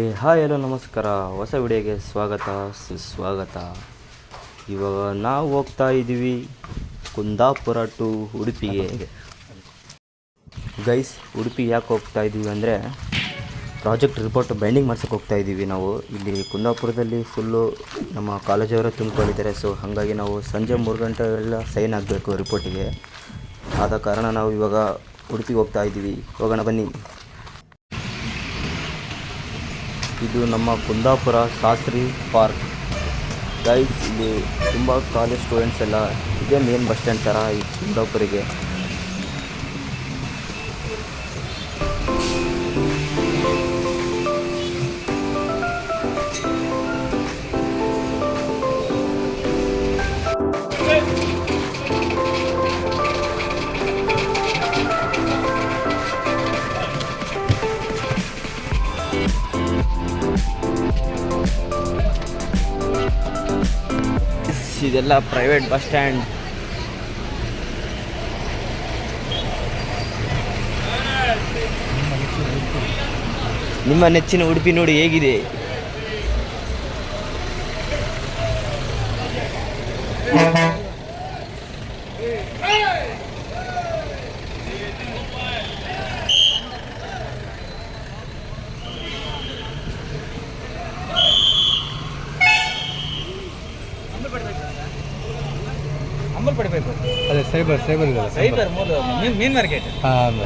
ಏ hi, hello, ನಮಸ್ಕಾರ. ಹೊಸ ವಿಡಿಯೋಗೆ ಸ್ವಾಗತ, ಸುಸ್ವಾಗತ. ಇವಾಗ ನಾವು ಹೋಗ್ತಾ ಇದ್ದೀವಿ ಕುಂದಾಪುರ ಟು ಉಡುಪಿಗೆ. ಗೈಸ್, ಉಡುಪಿ ಯಾಕೆ ಹೋಗ್ತಾ ಇದ್ದೀವಿ ಅಂದರೆ ಪ್ರಾಜೆಕ್ಟ್ ರಿಪೋರ್ಟ್ ಬೈಂಡಿಂಗ್ ಮಾಡ್ಸೋಕೆ ಹೋಗ್ತಾ ಇದ್ದೀವಿ ನಾವು. ಇಲ್ಲಿ ಕುಂದಾಪುರದಲ್ಲಿ ಫುಲ್ಲು ನಮ್ಮ ಕಾಲೇಜವರು ತುಂಬಿಕೊಂಡಿದ್ದಾರೆ. ಸೊ ಹಾಗಾಗಿ ನಾವು ಸಂಜೆ ಮೂರು ಗಂಟೆ ಸೈನ್ ಆಗಬೇಕು ರಿಪೋರ್ಟಿಗೆ ಆದ ಕಾರಣ ನಾವು ಇವಾಗ ಉಡುಪಿಗೆ ಹೋಗ್ತಾ ಇದ್ದೀವಿ. ಹೋಗೋಣ ಬನ್ನಿ. ಇದು ನಮ್ಮ ಕುಂದಾಪುರ ಶಾಸ್ತ್ರಿ ಪಾರ್ಕ್. ಗೈಸ್ ಇಲ್ಲಿ ತುಂಬ ಕಾಲೇಜ್ ಸ್ಟೂಡೆಂಟ್ಸ್ ಎಲ್ಲ ಇದೆ ಮೇನ್ ಬಸ್ ಸ್ಟ್ಯಾಂಡ್ ಥರ ಈ ಕುಂದಾಪುರಿಗೆ. ಇದೆಲ್ಲ ಪ್ರೈವೇಟ್ ಬಸ್ ಸ್ಟ್ಯಾಂಡ್ ನಿಮ್ಮ ನೆಚ್ಚಿನ ಉಡುಪಿ ನೋಡಿ ಹೇಗಿದೆ. ಸೈಬರ್ ಸೈಬರ್ ಇದಲ್ಲ ಸೈಬರ್ ಮೂರು ಮೀನ್ ಮೀನ್ ಮಾರ್ಕೆಟ್. ಹಾಂ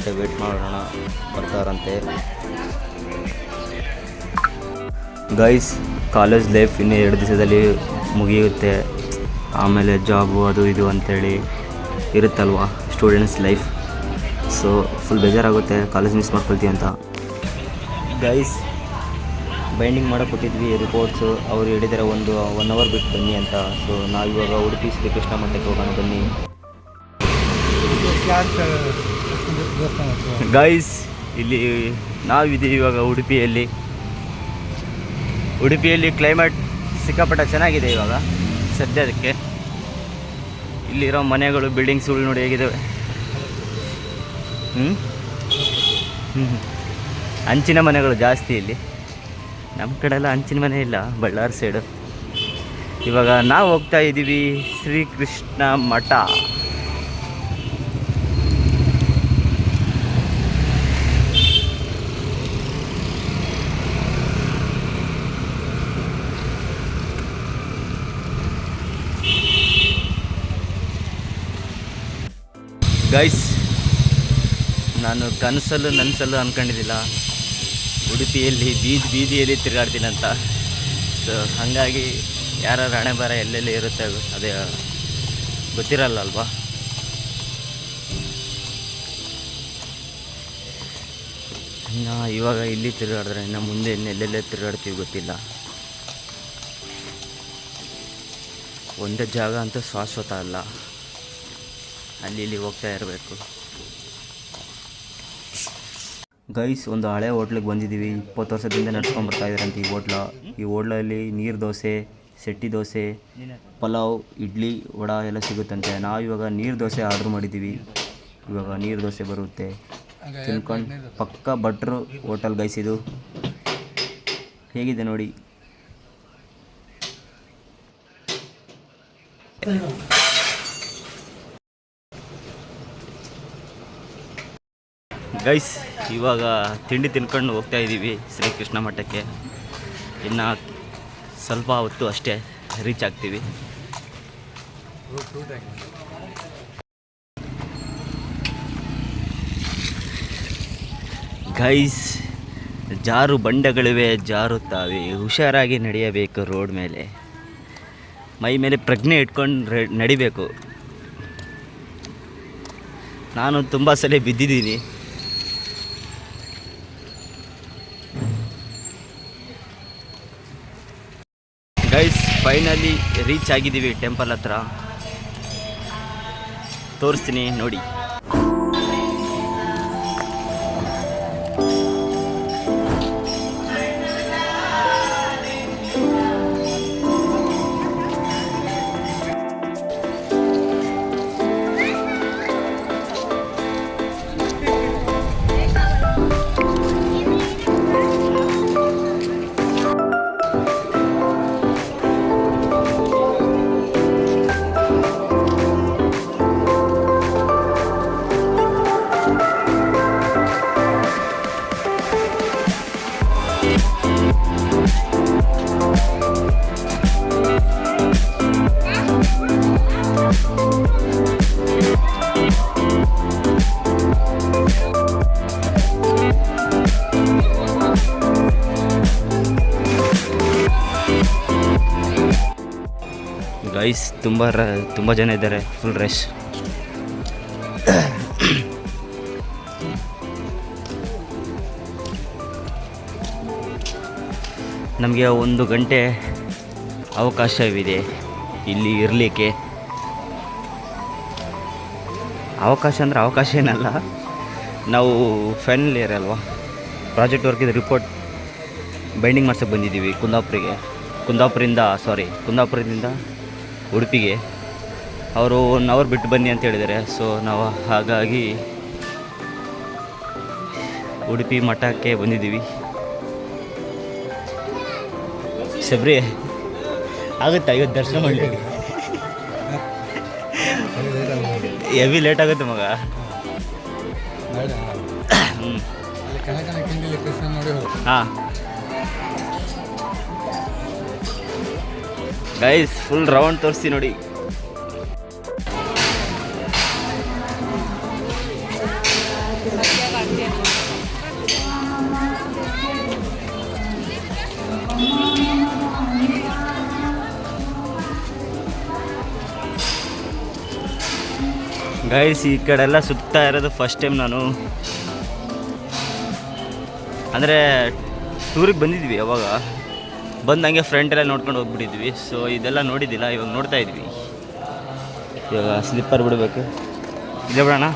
ಗಂಟೆ ವೇಟ್ ಮಾಡೋಣ, ಬರ್ತಾರಂತೆ. ಗೈಸ್ ಕಾಲೇಜ್ ಲೈಫ್ ಇನ್ನೂ ಎರಡು ದಿವಸದಲ್ಲಿ ಮುಗಿಯುತ್ತೆ. ಆಮೇಲೆ ಜಾಬು ಅದು ಇದು ಅಂತೇಳಿ ಇರುತ್ತಲ್ವ ಸ್ಟೂಡೆಂಟ್ಸ್ ಲೈಫ್ ಸೊ ಫುಲ್ ಬೇಜಾರಾಗುತ್ತೆ ಕಾಲೇಜ್ ಮಿಸ್ ಮಾಡ್ಕೊಳ್ತೀವಿ ಅಂತ. ಗೈಸ್ ಬೈಂಡಿಂಗ್ ಮಾಡೋಕೆ ಕೊಟ್ಟಿದ್ವಿ ರಿಪೋರ್ಟ್ಸು ಅವ್ರು ಹೇಳಿದರೆ ಒಂದು ಒನ್ ಅವರ್ ಬಿಟ್ಟು ಬನ್ನಿ ಅಂತ. ಸೊ ನಾವು ಇವಾಗ ಉಡುಪಿ ಶ್ರೀಕೃಷ್ಣ ಮಠಕ್ಕೆ ಹೋಗೋಣ, ಬನ್ನಿ. ಗೈಸ್ ಇಲ್ಲಿ ನಾವಿದ್ದೀವಿ ಇವಾಗ ಉಡುಪಿಯಲ್ಲಿ. ಉಡುಪಿಯಲ್ಲಿ ಕ್ಲೈಮೇಟ್ ಸಿಕ್ಕಾಪಟ್ಟ ಚೆನ್ನಾಗಿದೆ ಇವಾಗ ಸದ್ಯದಕ್ಕೆ ಇಲ್ಲಿರೋ ಮನೆಗಳು ಬಿಲ್ಡಿಂಗ್ಸ್ಗಳು ನೋಡಿ ಹೇಗಿದ್ದಾವೆ ಹ್ಞೂ ಹ್ಞೂ ಹಂಚಿನ ಮನೆಗಳು ಜಾಸ್ತಿ ಇಲ್ಲಿ. ನಮ್ಮ ಕಡೆ ಎಲ್ಲ ಹಂಚಿನ ಮನೆ ಇಲ್ಲ, ಬಳ್ಳಾರಿ ಸೈಡು ಇವಾಗ ನಾವು ಹೋಗ್ತಾ ಇದ್ದೀವಿ ಶ್ರೀಕೃಷ್ಣ ಮಠ. ಗೈಸ್ ನಾನು ಕನಸಲ್ಲೂ ನನಸಲ್ಲೂ ಅಂದ್ಕೊಂಡಿದ್ದಿಲ್ಲ ಉಡುಪಿಯಲ್ಲಿ ಬೀದಿ ಬೀದಿಯಲ್ಲಿ ತಿರುಗಾಡ್ತೀನಿ ಅಂತ. ಸೊ ಹಾಗಾಗಿ ಯಾರ ಹಣೆ ಬರ ಎಲ್ಲೆಲ್ಲಿ ಇರುತ್ತೆ ಅದು ಅದೇ ಗೊತ್ತಿರಲ್ಲ ಅಲ್ವಾ ಇನ್ನು ಇವಾಗ ಇಲ್ಲಿ ತಿರುಗಾಡಿದ್ರೆ ಇನ್ನು ಮುಂದೆ ಇನ್ನೆಲ್ಲೆಲ್ಲೇ ತಿರುಗಾಡ್ತೀವಿ ಗೊತ್ತಿಲ್ಲ. ಒಂದೇ ಜಾಗ ಅಂತೂ ಶಾಶ್ವತ ಅಲ್ಲ. ಅಲ್ಲಿ ಇಲ್ಲಿ ಹೋಗ್ತಾ ಇರಬೇಕು. ಗೈಸ್ ಒಂದು ಹಳೆ ಹೋಟ್ಲಿಗೆ ಬಂದಿದ್ದೀವಿ ಇಪ್ಪತ್ತು ವರ್ಷದಿಂದ ನಡ್ಸ್ಕೊಂಡು ಬರ್ತಾ ಇದ್ದಾರಂತೆ ಈ ಹೋಟ್ಲ. ಈ ಹೋಟ್ಲಲ್ಲಿ ನೀರು ದೋಸೆ ಸೆಟ್ಟಿ ದೋಸೆ ಪಲಾವ್ ಇಡ್ಲಿ ವಡ ಎಲ್ಲ ಸಿಗುತ್ತಂತೆ. ನಾವು ಇವಾಗ ನೀರು ದೋಸೆ ಆರ್ಡ್ರ್ ಮಾಡಿದ್ದೀವಿ ಇವಾಗ ನೀರು ದೋಸೆ ಬರುತ್ತೆ. ತಿನ್ಕೊಂಡು ಪಕ್ಕ ಭಟ್ರು ಹೋಟೆಲ್ ಗೈಸ್ ಇದು. ಹೇಗಿದೆ ನೋಡಿ. ಗೈಸ್ ಇವಾಗ ತಿಂಡಿ ತಿನ್ಕೊಂಡು ಹೋಗ್ತಾ ಇದ್ದೀವಿ ಶ್ರೀಕೃಷ್ಣ ಮಠಕ್ಕೆ. ಇನ್ನು ಸ್ವಲ್ಪ ಹೊತ್ತು ಅಷ್ಟೇ ರೀಚ್ ಆಗ್ತೀವಿ. ಗೈಸ್ ಜಾರು ಬಂಡೆಗಳಿವೆ ಜಾರುತ್ತಾವೆ ಹುಷಾರಾಗಿ ನಡೆಯಬೇಕು ರೋಡ್ ಮೇಲೆ. ಮೈ ಮೇಲೆ ಪ್ರಜ್ಞೆ ಇಟ್ಕೊಂಡು ನಡಿಬೇಕು. ನಾನು ತುಂಬ ಸಲ ಬಿದ್ದಿದ್ದೀನಿ ಗೈಸ್ ಫೈನಲಿ ರೀಚ್ ಆಗಿದ್ದೀವಿ ಟೆಂಪಲ್ ಹತ್ರ. ತೋರಿಸ್ತೀನಿ ನೋಡಿ. ಗೈಸ್ ತುಂಬ ರ, ತುಂಬ ಜನ ಇದ್ದಾರೆ ಫುಲ್ ರಶ್ ನಮಗೆ ಒಂದು ಗಂಟೆ ಅವಕಾಶವಿದೆ ಇಲ್ಲಿ ಇರಲಿಕ್ಕೆ. ಅವಕಾಶ ಅಂದರೆ ಅವಕಾಶ ಏನಲ್ಲ, ನಾವು ಫೈನಲ್ ಇಯರ್ ಅಲ್ವಾ? ಪ್ರಾಜೆಕ್ಟ್ ವರ್ಕಿದ ರಿಪೋರ್ಟ್ ಬೈಂಡಿಂಗ್ ಮಾಡ್ಸೋಕ್ಕೆ ಬಂದಿದ್ದೀವಿ, ಕುಂದಾಪುರಿಗೆ. ಕುಂದಾಪುರಿಂದ ಸಾರಿ ಕುಂದಾಪುರದಿಂದ ಉಡುಪಿಗೆ. ಅವರು ಒನ್ ಅವರ್ ಬಿಟ್ಟು ಬನ್ನಿ ಅಂತ ಹೇಳಿದ್ದಾರೆ. ಸೊ ನಾವು ಹಾಗಾಗಿ ಉಡುಪಿ ಮಠಕ್ಕೆ ಬಂದಿದ್ದೀವಿ. ಶಬರಿ ಆಗುತ್ತಾ? ಇವತ್ತು ದರ್ಶನ ಮಾಡಿ ಎವಿ ಲೇಟ್ ಆಗುತ್ತೆ ಮಗ. ಹಾಂ. ಗೈಸ್ ಫುಲ್ ರೌಂಡ್ ತೋರಿಸಿ ನೋಡಿ. ಗೈಸ್ ಈ ಕಡೆ ಎಲ್ಲ ಸುತ್ತಾ ಇರೋದು ಫಸ್ಟ್ ಟೈಮ್ ನಾನು. ಅಂದರೆ ಟೂರಿಗೆ ಬಂದಿದ್ವಿ ಅವಾಗ ಬಂದು ಹಂಗೆ ಎಲ್ಲ ನೋಡ್ಕೊಂಡು ಹೋಗ್ಬಿಟ್ಟಿದ್ವಿ. ಸೊ ಇದೆಲ್ಲ ನೋಡಿದ್ದಿಲ್ಲ, ಇವಾಗ ನೋಡ್ತಾ ಇದ್ವಿ. ಇವಾಗ ಸ್ಲಿಪ್ಪರ್ ಬಿಡಬೇಕು. ಇದೆ ಬಿಡೋಣ?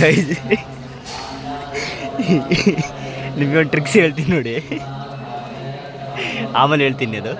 ಗೈಸ್ ನಿಮಗೆ ಒಂದು ಟ್ರಿಕ್ಸ್ ಹೇಳ್ತೀನಿ ನೋಡಿ. ಆಮೇಲೆ ಹೇಳ್ತೀನಿ ಅದು.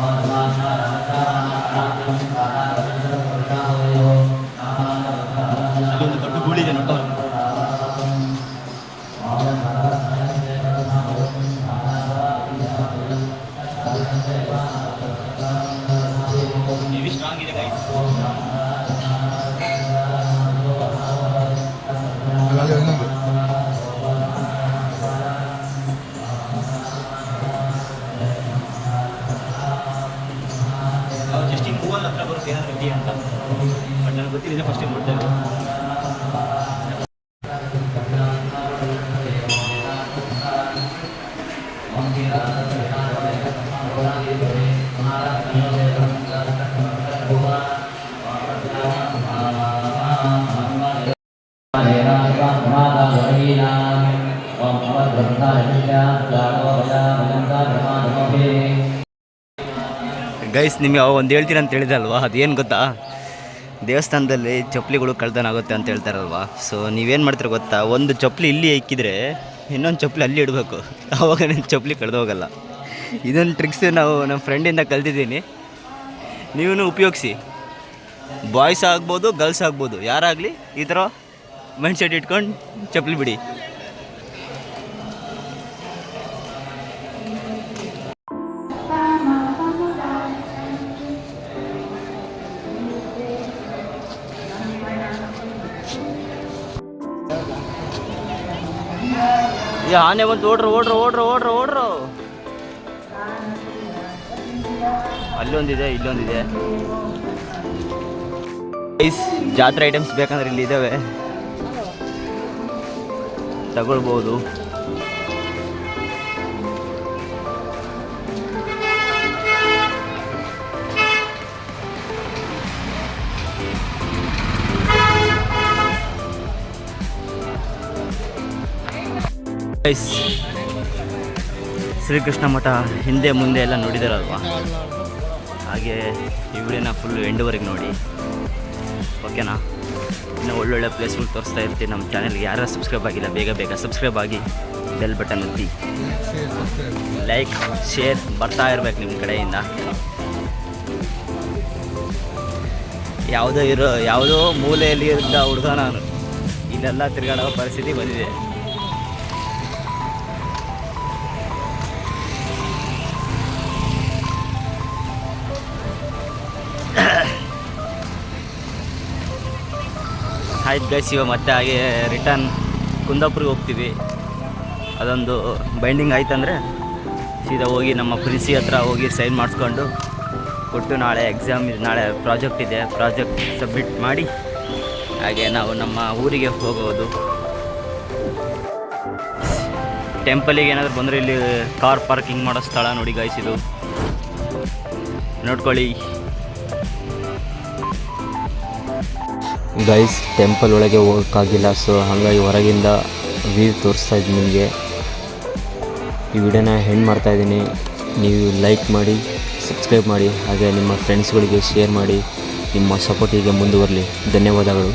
और माता राधा ಅದೊಂದು ದೊಡ್ಡ ಗೂಳಿದೆ ನೋಡು. ಗೈಸ್ ನಿಮಗೆ ಒಂದು ಹೇಳ್ತೀನಿ ಅಂತ ಹೇಳಿದೆ ಅಲ್ವಾ ಅದೇನು ಗೊತ್ತಾ? ದೇವಸ್ಥಾನದಲ್ಲಿ ಚಪ್ಪಲಿಗಳು ಕಳ್ತನ ಆಗುತ್ತೆ ಅಂತ ಹೇಳ್ತಾರಲ್ವಾ? ಸೊ ನೀವೇನು ಮಾಡ್ತೀರ ಗೊತ್ತಾ? ಒಂದು ಚಪ್ಪಲಿ ಇಲ್ಲಿ ಇಕ್ಕಿದ್ರೆ ಇನ್ನೊಂದು ಚಪ್ಪಲಿ ಅಲ್ಲಿ ಇಡಬೇಕು. ಆವಾಗ ನನ್ನ ಚಪ್ಪಲಿ ಕಳೆದು ಹೋಗಲ್ಲ. ಇದೊಂದು ಟ್ರಿಕ್ಸ್ ನಾವು ನಮ್ಮ ಫ್ರೆಂಡಿಂದ ಕಲ್ತಿದ್ದೀನಿ. ನೀವೂ ಉಪಯೋಗಿಸಿ. ಬಾಯ್ಸ್ ಆಗ್ಬೋದು ಗರ್ಲ್ಸ್ ಆಗ್ಬೋದು. ಯಾರಾಗಲಿ ಈ ಥರ ಮೈಂಡ್ ಸೆಟ್ ಇಟ್ಕೊಂಡು ಚಪ್ಪಲಿ ಬಿಡಿ. ಈ ಆನೆ ಬಂತು, ಓಡ್ರು ಓಡ್ರು ಓಡ್ರು ಓಡ್ರು ಓಡ್ರು. ಅಲ್ಲೊಂದಿದೆ, ಇಲ್ಲೊಂದಿದೆ. ಐಸ್ ಜಾತ್ರೆ ಐಟಮ್ಸ್ ಬೇಕಂದ್ರೆ ಇಲ್ಲಿ ಇದ್ದಾವೆ ತಗೊಳ್ಬೋದು. ಗೈಸ್ ಶ್ರೀಕೃಷ್ಣ ಮಠ ಹಿಂದೆ ಮುಂದೆ ಎಲ್ಲ ನೋಡಿದಾರಲ್ವಾ? ಹಾಗೆ ಈ ವಿಡಿಯೋನ ಫುಲ್ಲು ಎಂಡುವರೆಗೆ ನೋಡಿ. ಓಕೆನಾ ಇನ್ನೂ ಒಳ್ಳೊಳ್ಳೆ ಪ್ಲೇಸ್ಗಳು ತೋರಿಸ್ತಾ ಇರ್ತೀವಿ ನಮ್ಮ ಚಾನೆಲ್ಗೆ ಯಾರು ಸಬ್ಸ್ಕ್ರೈಬ್ ಆಗಿಲ್ಲ, ಬೇಗ ಬೇಗ ಸಬ್ಸ್ಕ್ರೈಬ್ ಆಗಿ ಬೆಲ್ ಬಟನ್ ಒತ್ತಿ ಲೈಕ್ ಶೇರ್ ಬರ್ತಾ ಇರ್ಬೇಕು ನಿಮ್ಮ ಕಡೆಯಿಂದ. ಯಾವುದೋ ಇರೋ, ಯಾವುದೋ ಮೂಲೆಯಲ್ಲಿ ಇದ್ದ ಹುಡುಗ ನಾನು ಇಲ್ಲೆಲ್ಲ ತಿರುಗಾಡೋ ಪರಿಸ್ಥಿತಿ ಬಂದಿದೆ. ಆಯ್ತು ಗೈಸ್ ಇವಾಗ ಮತ್ತೆ ಹಾಗೆ ರಿಟರ್ನ್ ಕುಂದಾಪುರಿಗೆ ಹೋಗ್ತೀವಿ. ಅದೊಂದು ಬೈಂಡಿಂಗ್ ಆಯ್ತಂದರೆ ಸೀದಾ ಹೋಗಿ ನಮ್ಮ ಪ್ರಿನ್ಸಿ ಹತ್ರ ಹೋಗಿ ಸೈನ್ ಮಾಡಿಸ್ಕೊಂಡು ಕೊಟ್ಟು ನಾಳೆ ಎಕ್ಸಾಮ್ ಇದೆ, ನಾಳೆ ಪ್ರಾಜೆಕ್ಟ್ ಇದೆ. ಪ್ರಾಜೆಕ್ಟ್ ಸಬ್ಮಿಟ್ ಮಾಡಿ ಹಾಗೆ ನಾವು ನಮ್ಮ ಊರಿಗೆ ಹೋಗೋದು ಟೆಂಪಲಿಗೆ ಏನಾದರೂ ಬಂದರೆ ಇಲ್ಲಿ ಕಾರ್ ಪಾರ್ಕಿಂಗ್ ಮಾಡೋ ಸ್ಥಳ ನೋಡಿ ಗಾಯ್ಸ್ ಇದು. ನೋಡ್ಕೊಳ್ಳಿ. ಗೈಸ್ ಟೆಂಪಲ್ ಒಳಗೆ ಹೋಗೋಕ್ಕಾಗಿಲ್ಲ ಸೊ ಹಾಗಾಗಿ ಹೊರಗಿಂದ ವ್ಯೂ ತೋರಿಸ್ತಾ ಇದ್ದೀನಿ ನಿಮಗೆ. ಈ ವಿಡಿಯೋನ ಹೆಣ್ಣು ಮಾಡ್ತಾ ಇದ್ದೀನಿ. ನೀವು ಲೈಕ್ ಮಾಡಿ ಸಬ್ಸ್ಕ್ರೈಬ್ ಮಾಡಿ, ಹಾಗೆ ನಿಮ್ಮ ಫ್ರೆಂಡ್ಸ್ಗಳಿಗೆ ಶೇರ್ ಮಾಡಿ, ನಿಮ್ಮ ಸಪೋರ್ಟಿಗೆ ಮುಂದುವರಲಿ. ಧನ್ಯವಾದಗಳು.